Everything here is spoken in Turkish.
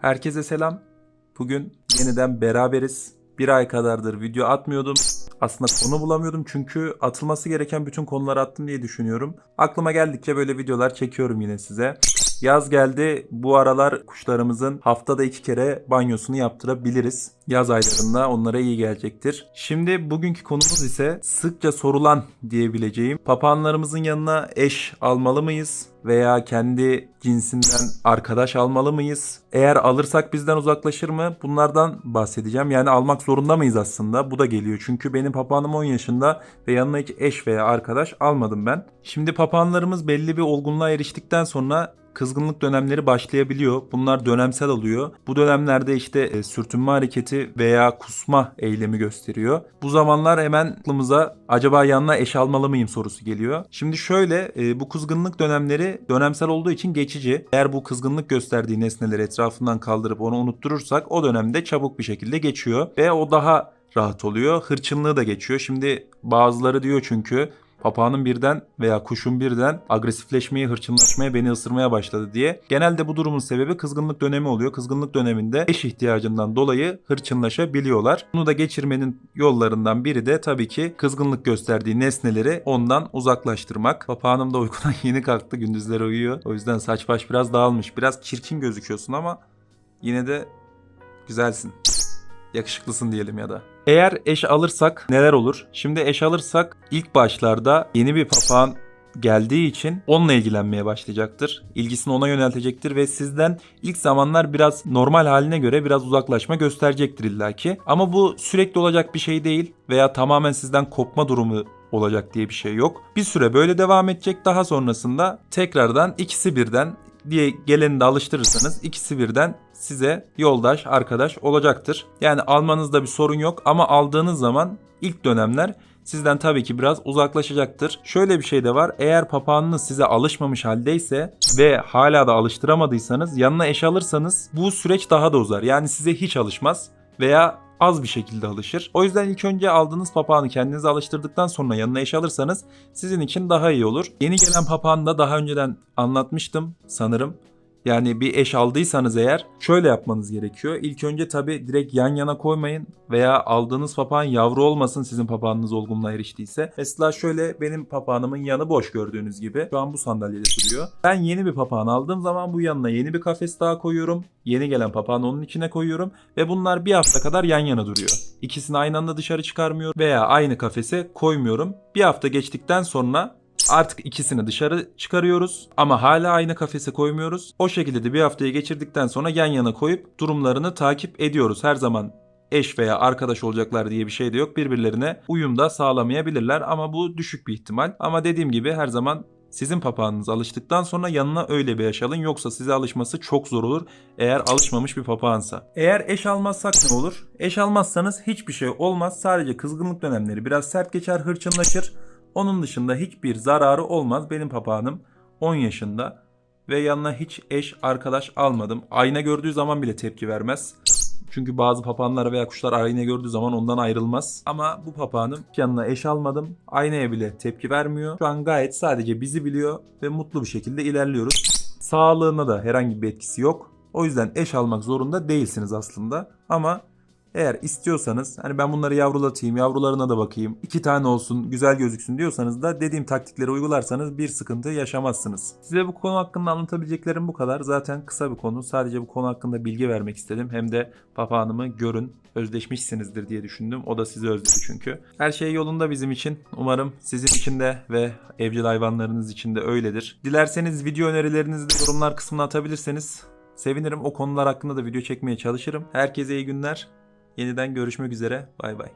Herkese selam. Bugün yeniden beraberiz. Bir ay kadardır video atmıyordum. Aslında konu bulamıyordum çünkü atılması gereken bütün konuları attım diye düşünüyorum. Aklıma geldikçe böyle videolar çekiyorum yine size. Yaz geldi. Bu aralar kuşlarımızın haftada iki kere banyosunu yaptırabiliriz. Yaz aylarında onlara iyi gelecektir. Şimdi bugünkü konumuz ise sıkça sorulan diyebileceğim papağanlarımızın yanına eş almalı mıyız? Veya kendi cinsinden arkadaş almalı mıyız? Eğer alırsak bizden uzaklaşır mı? Bunlardan bahsedeceğim. Yani almak zorunda mıyız aslında? Bu da geliyor. Çünkü benim papağanım 10 yaşında ve yanına hiç eş veya arkadaş almadım ben. Şimdi papağanlarımız belli bir olgunluğa eriştikten sonra kızgınlık dönemleri başlayabiliyor. Bunlar dönemsel oluyor. Bu dönemlerde işte e, sürtünme hareketi veya kusma eylemi gösteriyor. Bu zamanlar hemen aklımıza acaba yanına eş almalı mıyım sorusu geliyor. Şimdi şöyle e, bu kızgınlık dönemleri dönemsel olduğu için geçici. Eğer bu kızgınlık gösterdiği nesneleri etrafından kaldırıp onu unutturursak o dönemde çabuk bir şekilde geçiyor ve o daha rahat oluyor. Hırçınlığı da geçiyor. Şimdi bazıları diyor çünkü papağanın birden veya kuşun birden agresifleşmeye, hırçınlaşmaya, beni ısırmaya başladı diye. Genelde bu durumun sebebi kızgınlık dönemi oluyor. Kızgınlık döneminde eş ihtiyacından dolayı hırçınlaşabiliyorlar. Bunu da geçirmenin yollarından biri de tabii ki kızgınlık gösterdiği nesneleri ondan uzaklaştırmak. Papağanım da uykudan yeni kalktı. Gündüzleri uyuyor. O yüzden saç baş biraz dağılmış. Biraz çirkin gözüküyorsun ama yine de güzelsin yakışıklısın diyelim ya da. Eğer eş alırsak neler olur? Şimdi eş alırsak ilk başlarda yeni bir papağan geldiği için onunla ilgilenmeye başlayacaktır. İlgisini ona yöneltecektir ve sizden ilk zamanlar biraz normal haline göre biraz uzaklaşma gösterecektir illaki. Ama bu sürekli olacak bir şey değil veya tamamen sizden kopma durumu olacak diye bir şey yok. Bir süre böyle devam edecek. Daha sonrasında tekrardan ikisi birden diye geleni de alıştırırsanız ikisi birden size yoldaş, arkadaş olacaktır. Yani almanızda bir sorun yok ama aldığınız zaman ilk dönemler sizden tabii ki biraz uzaklaşacaktır. Şöyle bir şey de var. Eğer papağanınız size alışmamış haldeyse ve hala da alıştıramadıysanız yanına eş alırsanız bu süreç daha da uzar. Yani size hiç alışmaz veya az bir şekilde alışır. O yüzden ilk önce aldığınız papağanı kendinize alıştırdıktan sonra yanına eş alırsanız sizin için daha iyi olur. Yeni gelen papağanı da daha önceden anlatmıştım sanırım. Yani bir eş aldıysanız eğer şöyle yapmanız gerekiyor. İlk önce tabi direkt yan yana koymayın veya aldığınız papağan yavru olmasın sizin papağanınız olgunluğa eriştiyse. Mesela şöyle benim papağanımın yanı boş gördüğünüz gibi. Şu an bu sandalyede duruyor. Ben yeni bir papağan aldığım zaman bu yanına yeni bir kafes daha koyuyorum. Yeni gelen papağanı onun içine koyuyorum ve bunlar bir hafta kadar yan yana duruyor. İkisini aynı anda dışarı çıkarmıyorum veya aynı kafese koymuyorum. Bir hafta geçtikten sonra Artık ikisini dışarı çıkarıyoruz ama hala aynı kafese koymuyoruz. O şekilde de bir haftayı geçirdikten sonra yan yana koyup durumlarını takip ediyoruz. Her zaman eş veya arkadaş olacaklar diye bir şey de yok. Birbirlerine uyum da sağlamayabilirler ama bu düşük bir ihtimal. Ama dediğim gibi her zaman sizin papağanınız alıştıktan sonra yanına öyle bir eş alın yoksa size alışması çok zor olur eğer alışmamış bir papağansa. Eğer eş almazsak ne olur? Eş almazsanız hiçbir şey olmaz. Sadece kızgınlık dönemleri biraz sert geçer, hırçınlaşır. Onun dışında hiçbir zararı olmaz. Benim papağanım 10 yaşında ve yanına hiç eş arkadaş almadım. Ayna gördüğü zaman bile tepki vermez. Çünkü bazı papağanlar veya kuşlar ayna gördüğü zaman ondan ayrılmaz. Ama bu papağanım yanına eş almadım. Aynaya bile tepki vermiyor. Şu an gayet sadece bizi biliyor ve mutlu bir şekilde ilerliyoruz. Sağlığına da herhangi bir etkisi yok. O yüzden eş almak zorunda değilsiniz aslında. Ama eğer istiyorsanız hani ben bunları yavrulatayım, yavrularına da bakayım, iki tane olsun, güzel gözüksün diyorsanız da dediğim taktikleri uygularsanız bir sıkıntı yaşamazsınız. Size bu konu hakkında anlatabileceklerim bu kadar. Zaten kısa bir konu. Sadece bu konu hakkında bilgi vermek istedim. Hem de papağanımı görün, özdeşmişsinizdir diye düşündüm. O da sizi özledi çünkü. Her şey yolunda bizim için. Umarım sizin için de ve evcil hayvanlarınız için de öyledir. Dilerseniz video önerilerinizi de yorumlar kısmına atabilirseniz sevinirim. O konular hakkında da video çekmeye çalışırım. Herkese iyi günler. Yeniden görüşmek üzere. Bay bay.